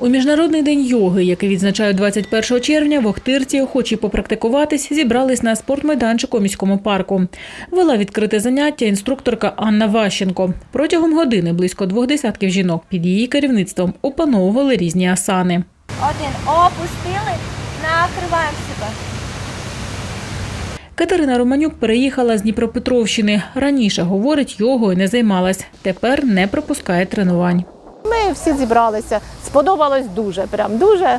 У міжнародний день йоги, який відзначають 21 червня, в Охтирці охочі попрактикуватись зібрались на спортмайданчику у міському парку. Вела відкрите заняття інструкторка Анна Ващенко. Протягом години близько двох десятків жінок під її керівництвом опановували різні асани. Один опустили, накриваємо себе. Катерина Романюк переїхала з Дніпропетровщини. Раніше, говорить, йогою не займалась. Тепер не пропускає тренувань. Всі зібралися. Сподобалось дуже, прям дуже.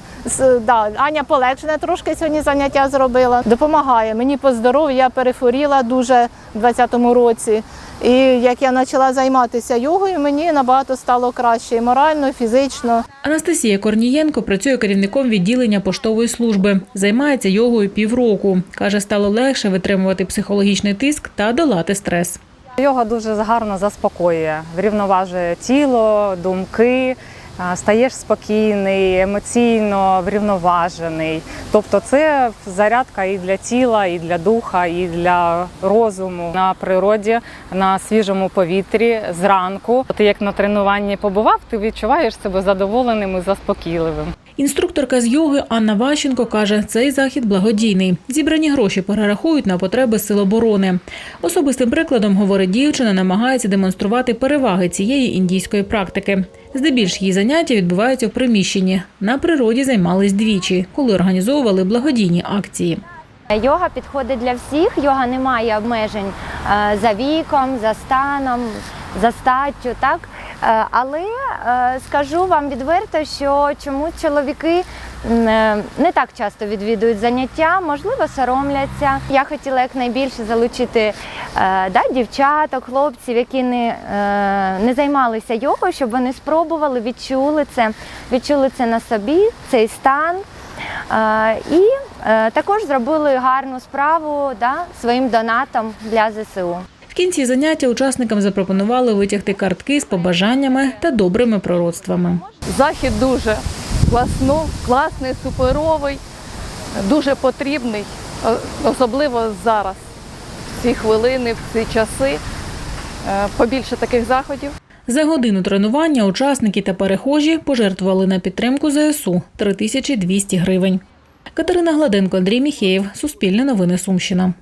Да, Аня полегшене трошки сьогодні заняття зробила. Допомагає. Мені по здоров'ю, я перехворіла дуже в 20-му році. І як я почала займатися йогою, мені набагато стало краще і морально, і фізично. Анастасія Корнієнко працює керівником відділення поштової служби. Займається йогою півроку. Каже, стало легше витримувати психологічний тиск та долати стрес. Йога дуже гарно заспокоює, врівноважує тіло, думки, стаєш спокійний, емоційно врівноважений. Тобто це зарядка і для тіла, і для духа, і для розуму на природі, на свіжому повітрі зранку. Ти як на тренуванні побував, ти відчуваєш себе задоволеним і заспокійливим. Інструкторка з йоги Анна Ващенко каже, цей захід благодійний. Зібрані гроші перерахують на потреби сил оборони. Особистим прикладом, говорить дівчина, намагається демонструвати переваги цієї індійської практики. Здебільш її заняття відбуваються в приміщенні. На природі займались двічі, коли організовували благодійні акції. Йога підходить для всіх, йога не має обмежень е, за віком, за станом, за статтю. Так? Е, Але е, скажу вам відверто, що чомусь чоловіки е, не так часто відвідують заняття, можливо, соромляться. Я хотіла якнайбільше залучити да, дівчаток, хлопців, які не, не займалися йогою, щоб вони спробували, відчули це, відчули це на собі, цей стан. І також зробили гарну справу да, своїм донатом для ЗСУ. Кінці заняття учасникам запропонували витягти картки з побажаннями та добрими пророцтвами. Захід дуже класно, класний, суперовий, дуже потрібний, особливо зараз, в ці хвилини, в ці часи. Е, Побільше таких заходів. За годину тренування учасники та перехожі пожертвували на підтримку ЗСУ 3200 гривень. Катерина Гладенко, Андрій Міхеєв, Суспільне новини Сумщина.